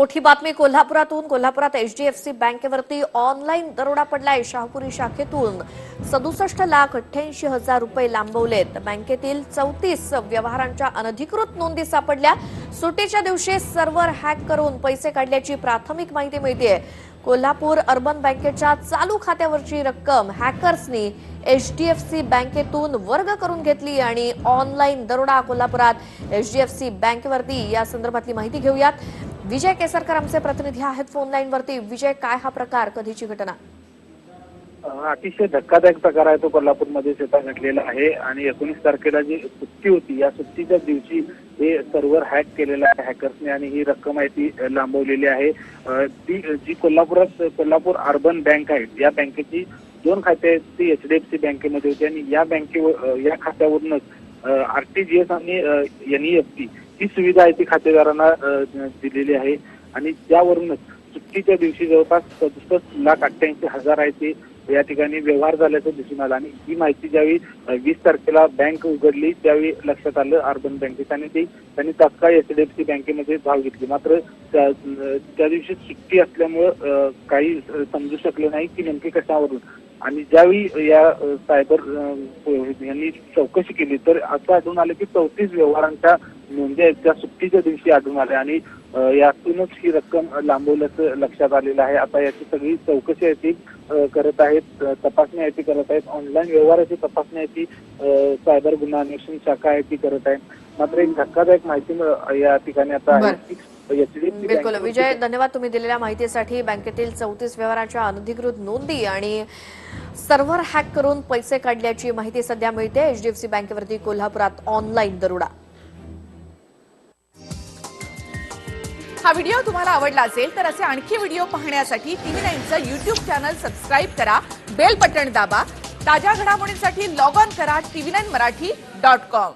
मोठी बातमी कोल्हापुरातून. कोल्हापुरात एचडीएफसी बँकेवरती ऑनलाईन दरोडा पडलाय. शाहपुरी शाखेतून सदुसष्ट लाख अठ्ठ्याऐंशी हजार रुपये लांबवलेत. बँकेतील चौतीस व्यवहारांच्या अनधिकृत नोंदी सापडल्या. सुटीच्या दिवशी सर्व्हर हॅक करून पैसे काढल्याची प्राथमिक माहिती मिळते कोल्हापूर अर्बन बँकेच्या चालू खात्यावरची रक्कम हॅकर्सनी एचडीएफसी बँकेतून वर्ग करून घेतली आणि ऑनलाईन दरोडा कोल्हापुरात एचडीएफसी बँकेवरती या संदर्भातली माहिती घेऊयात. विजय केसरकर आमचे प्रतिनिधी आहेत फोन लाईन वरती. विजय काय हा प्रकार कधीची घटना? अतिशय धक्कादायक प्रकार आहे तो कोल्हापूरमध्ये स्वतः घडलेला आहे आणि एकोणीस तारखेला जी सुट्टी होती या सुट्टीच्या दिवशी हे सर्व्हर हॅक केलेलं आहे हॅकर्सने आणि ही रक्कम आहे ती लांबवलेली आहे. ती जी कोल्हापुरात कोल्हापूर अर्बन बँक आहे या बँकेची दोन खाते आहेत ती एच डी एफ सी बँकेमध्ये होती आणि या बँकेवर या खात्यावरूनच आरटीजीएस आणि एनईएफटी ही सुविधा आहे ती खातेदारांना दिलेली आहे. आणि त्यावरूनच सुट्टीच्या दिवशी जवळपास सदुसष्ट लाख अठ्ठ्याऐंशी हजार आहे ते या ठिकाणी व्यवहार झाल्याचं दिसून आलं. आणि ही माहिती ज्यावेळी वीस तारखेला बँक उघडली त्यावेळी लक्षात आलं अर्बन बँकेत आणि ते त्यांनी तात्काळ एचडीएफसी बँकेमध्ये धाव घेतली. मात्र त्या दिवशी सुट्टी असल्यामुळं काही समजू शकलं नाही की नेमके कशावरून. आणि ज्यावेळी या सायबर यांनी चौकशी केली तर असं आढळून आलं की चौतीस व्यवहारांच्या नोंदी आहेत. त्या सुट्टीच्या दिवशी आढळून आल्या आणि यातूनच ही रक्कम लांबवल्याचं लक्षात आलेलं आहे. आता याची सगळी चौकशी आहे ती करत आहेत तपासणी आहे ती करत आहेत. ऑनलाईन व्यवहाराची तपासणी आहे ती सायबर गुन्हा अन्वेषण शाखा आहे ती करत आहे मात्र एक धक्कादायक माहिती या ठिकाणी आता आहे. बिलकुल. विजय धन्यवाद तुम्ही दिलेल्या माहितीसाठी. बँकेतील चौतीस व्यवहारांच्या अनधिकृत नोंदी आणि सर्व्हर हॅक करून पैसे काढल्याची माहिती सध्या मिळते. एचडीएफसी बँकेवरती कोल्हापुरात ऑनलाईन दरोडा. हा व्हिडिओ तुम्हाला आवडला असेल तर असे आणखी व्हिडिओ पाहण्यासाठी टीव्ही नाईनचं युट्यूब चॅनल सबस्क्राईब करा बेल बटण दाबा ताज्या घडामोडींसाठी लॉग ऑन करा TV nine Marathi dot com.